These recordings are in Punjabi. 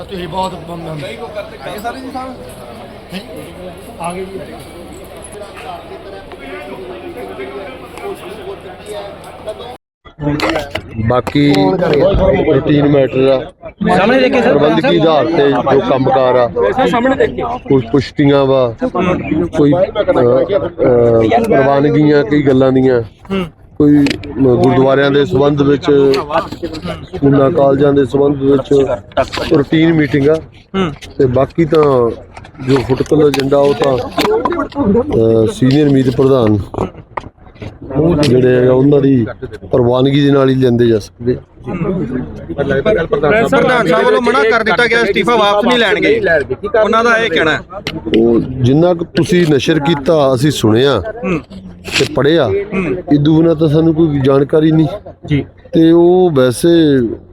ਆ ਤੁਸੀਂ ਬਹੁਤ ਨਹੀਂ ਕੋ ਕਰਤੇ ਸਾਰੇ ਜੀ ਸਾਹਿਬ? ਆ ਗਏ ਜੀ। ਬਾਕੀ ਰੂਟੀਨ ਮੈਟਰ ਆ। ਸਾਹਮਣੇ ਦੇਖੇ ਸਰ ਪ੍ਰਬੰਧਕੀ ਆਧਾਰ ਤੇ ਜੋ ਕੰਮਕਾਰ ਆ। ਸਾਹਮਣੇ ਦੇਖੇ। ਪੁਸ਼ਟੀਆਂ ਵਾ ਕੋਈ ਪ੍ਰਵਾਨਗੀਆਂ ਕਈ ਗੱਲਾਂ ਦੀਆਂ। ਕੋਈ ਗੁਰਦੁਆਰਿਆਂ ਦੇ ਸੰਬੰਧ ਵਿੱਚ ਸਕੂਲਾਂ ਕਾਲਜਾਂ ਦੇ ਸੰਬੰਧ ਵਿੱਚ ਰੂਟੀਨ ਮੀਟਿੰਗ ਆ। ਤੇ ਬਾਕੀ ਤਾਂ ਜੋ ਫੁਟਕਲ ਏਜੰਡਾ ਉਹ ਤਾਂ ਸੀਨੀਅਰ ਮੀਤ ਪ੍ਰਧਾਨ ਜਿਹੜੇ ਹੈਗਾ ਉਹਨਾਂ ਦੀ ਪ੍ਰਵਾਨਗੀ ਦੇ ਨਾਲ ਹੀ ਲੈਂਦੇ ਜਾ ਸਕਦੇ ਪ੍ਰਧਾਨ ਸਾਹਿਬ ਵੱਲੋਂ ਮਨਾ ਕਰ ਦਿੱਤਾ ਗਿਆ ਅਸਤੀਫਾ ਵਾਪਸ ਨਹੀਂ ਲੈਣਗੇ। ਉਹਨਾਂ ਦਾ ਇਹ ਕਹਿਣਾ ਹੈ। ਉਹ ਜਿੰਨਾ ਕੁ ਤੁਸੀਂ ਨਸ਼ਰ ਕੀਤਾ ਅਸੀਂ ਸੁਣਿਆ ਤੇ ਪੜਿਆ ਇਦੋਂ ਬਿਨਾਂ ਤਾਂ ਸਾਨੂੰ ਕੋਈ ਜਾਣਕਾਰੀ ਨਹੀਂ। ਜੀ। ਤੇ ਉਹ ਵੈਸੇ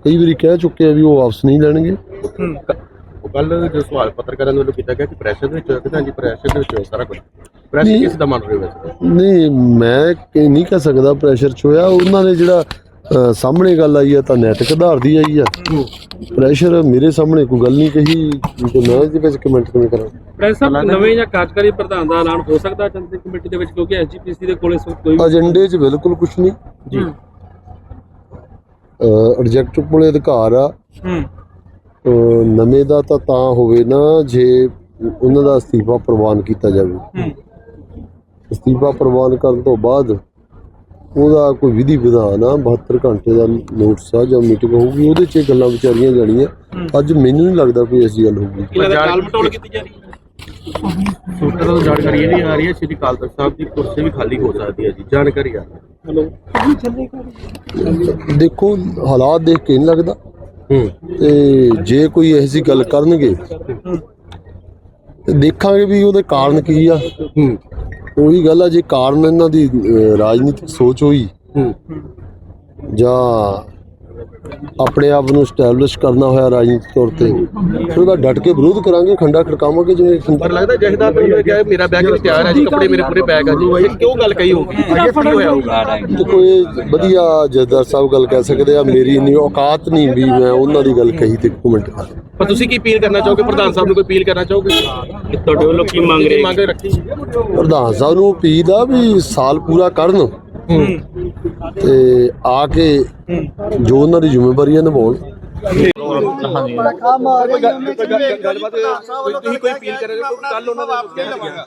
ਕਈ ਵਾਰੀ ਕਹਿ ਚੁੱਕੇ ਆ ਵੀ ਉਹ ਵਾਪਸ ਨਹੀਂ ਲੈਣਗੇ। ਕੱਲ ਜੋ ਸਵਾਲ ਪੱਤਰਕਾਰਾਂ ਵੱਲੋਂ ਕੀਤਾ ਗਿਆ ਕਿ ਪ੍ਰੈਸ਼ਰ ਦੇ ਵਿੱਚ ਕਿਦਾਂ ਜੀ ਪ੍ਰੈਸ਼ਰ ਦੇ ਵਿੱਚ ਸਾਰਾ ਕੁਝ ਪ੍ਰੈਸ਼ਰ ਨਹੀਂ। ਕਿਸ ਦਾ ਮੰਨ ਰਹੇ ਹੋ ਵੈਸੇ? ਨਹੀਂ ਮੈਂ ਕਿ- ਨਹੀਂ ਕਹਿ ਸਕਦਾ ਪ੍ਰੈਸ਼ਰ ਚ ਹੋਇਆ। ਉਹਨਾਂ ਨੇ ਜਿਹੜਾ ਸਾਹਮਣੇ ਗੱਲ ਆਈ ਆ ਤਾਂ ਨੈਤਿਕ ਆਧਾਰ ਦੀ ਆਈ ਆ। ਪ੍ਰੈਸ਼ਰ ਮੇਰੇ ਸਾਹਮਣੇ ਕੋਈ ਗੱਲ ਨਹੀਂ ਕਹੀ। ਤੇ ਮੈਂ ਇਹਦੇ ਵਿੱਚ ਕਮੈਂਟ ਕਿਵੇਂ ਕਰਾਂ? ਪ੍ਰੈਸ ਸਾਹਿਬ ਨਵੇਂ ਜਾਂ। ਕਾਰਜਕਾਰੀ ਪ੍ਰਧਾਨ ਦਾ ਐਲਾਨ ਹੋ ਸਕਦਾ ਜਨਤਕ ਕਮੇਟੀ ਦੇ ਵਿੱਚ? ਕਿਉਂਕਿ ਐਸਜੀਪੀਸੀ ਦੇ ਕੋਲੇ ਇਸ ਵਕਤ ਕੋਈ ਏਜੰਡੇ 'ਚ ਬਿਲਕੁਲ ਕੁਝ ਨਹੀਂ। ਜੀ। ਐਡਜੈਕਟਿਵ ਕੋਲੇ ਅਧਿਕਾਰ ਆ। ਹੂੰ। ਅਹ ਨਵੇਂ ਦਾ ਤਾਂ ਤਾਂ ਹੋਵੇ ਨਾ ਜੇ ਉਹਨਾਂ ਦਾ ਅਸਤੀਫਾ ਪ੍ਰਵਾਨ ਕੀਤਾ ਜਾਵੇ। ਹੂੰ। ਅਸਤੀਫਾ ਪ੍ਰਵਾਨ ਕਰਨ ਤੋਂ ਬਾਅਦ ਉਹਦਾ ਕੋਈ ਵਿਧੀ ਵਿਧਾਨ ਆ 72 ਘੰਟੇ ਦਾ ਨੋਟਿਸ ਆ ਜਾਂ ਮੀਟਿੰਗ ਹੋਊਗੀ ਉਹਦੇ 'ਚ ਇਹ ਗੱਲਾਂ ਵਿਚਾਰੀਆਂ ਜਾਣੀਆਂ। ਅੱਜ ਮੈਨੂੰ ਨਹੀਂ ਲੱਗਦਾ ਕੋਈ ਐਸੀ ਗੱਲ ਹੋਊਗੀ। ਕੀ ਲੱਗਦਾ ਟਾਲ ਮਟੋਲ ਕੀਤੀ ਜਾ ਰਹੀ ਹੈ? ਸੂਤਰਾਂ ਤੋਂ ਜਾਣਕਾਰੀ ਇਹ ਵੀ ਆ ਰਹੀ ਹੈ ਸ਼੍ਰੀ ਅਕਾਲ ਤਖਤ ਸਾਹਿਬ ਦੀ ਕੁਰਸੀ ਵੀ ਖਾਲੀ ਹੋ ਸਕਦੀ ਹੈ ਜੀ ਜਾਣਕਾਰੀ ਆ ਰਹੀ ਹੈ। ਦੇਖੋ ਹਾਲਾਤ ਦੇਖ ਕੇ ਨਹੀਂ ਲੱਗਦਾ। ਤੇ ਜੇ ਕੋਈ ਐਸੀ ਗੱਲ ਕਰਨਗੇ ਤੇ ਦੇਖਾਂਗੇ ਵੀ ਉਹਦੇ ਕਾਰਨ ਕੀ ਆ। ਉਹੀ ਗੱਲ ਆ ਜੇ ਕਾਰਨ ਇਹਨਾਂ ਦੀ ਰਾਜਨੀਤਿਕ ਸੋਚ ਹੋਈ ਜਾਂ ਆਪਣੇ ਆਪ ਨੂੰ ਸਟੈਬਲਿਸ਼ ਕਰਨਾ ਹੋਇਆ ਰਾਜਨੀਤਿਕ ਤੌਰ ਤੇ। ਫਿਰ ਉਹਦਾ ਡਟ ਕੇ ਵਿਰੋਧ ਕਰਾਂਗੇ ਖੰਡਾ ਖੜਕਾਵਾਂਗੇ ਜਿਵੇਂ ਪਰ ਲੱਗਦਾ ਜਹਦਾਰ ਨੇ ਕਿਹਾ ਮੇਰਾ ਬੈਗ ਵੀ ਤਿਆਰ ਹੈ ਜੀ ਕੱਪੜੇ ਮੇਰੇ ਪੂਰੇ ਪੈਕ ਆ ਜੀ। ਇਹ ਕਿਉਂ ਗੱਲ ਕਹੀ ਹੋਊਗੀ? ਇਹ ਕੀ ਹੋਇਆ ਹੋਊਗਾ? ਤੇ ਕੋਈ ਵਧੀਆ ਜੱਜਦਾਰ ਸਾਹਿਬ ਗੱਲ ਕਹਿ ਸਕਦੇ ਆ ਮੇਰੀ ਇੰਨੀ ਔਕਾਤ ਨਹੀਂ ਵੀ ਮੈਂ ਉਹਨਾਂ ਦੀ ਗੱਲ ਕਹੀ ਤੇ ਕਮੈਂਟ ਕਰ। ਪਰ ਤੁਸੀਂ ਕੀ ਅਪੀਲ ਕਰਨਾ ਚਾਹੋਗੇ? ਪ੍ਰਧਾਨ ਸਾਹਿਬ ਨੂੰ ਕੋਈ ਅਪੀਲ ਕਰਨਾ ਚਾਹੋਗੇ? ਤੁਹਾਡੇ ਵੱਲੋਂ ਕੀ ਮੰਗ ਕੀ ਮੰਗ ਰੱਖੀ। ਪ੍ਰਧਾਨ ਸਾਹਿਬ ਨੂੰ ਅਪੀਲ ਆ ਵੀ ਸਾਲ ਪੂਰਾ ਕਰਨ। ਤੇ ਆ ਕੇ ਜੋ ਉਹਨਾਂ ਦੀ ਜ਼ਿੰਮੇਵਾਰੀ ਹੈ ਨਿਭਾਉਣ। ਗੱਲਬਾਤ ਕੋਈ ਤੁਸੀਂ ਕੋਈ ਅਪੀਲ ਕਰੇ ਕੱਲ ਉਹਨਾਂ ਦਾ ਕਹਿ ਲਵਾਂਗਾ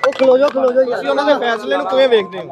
ਉਹ ਖਲੋ ਜਾ ਖਲੋ ਜਾ ਯਾਰ। ਉਹਨਾਂ ਦੇ ਫੈਸਲੇ ਨੂੰ ਕਿਵੇਂ ਵੇਖਦੇ ਹੋ?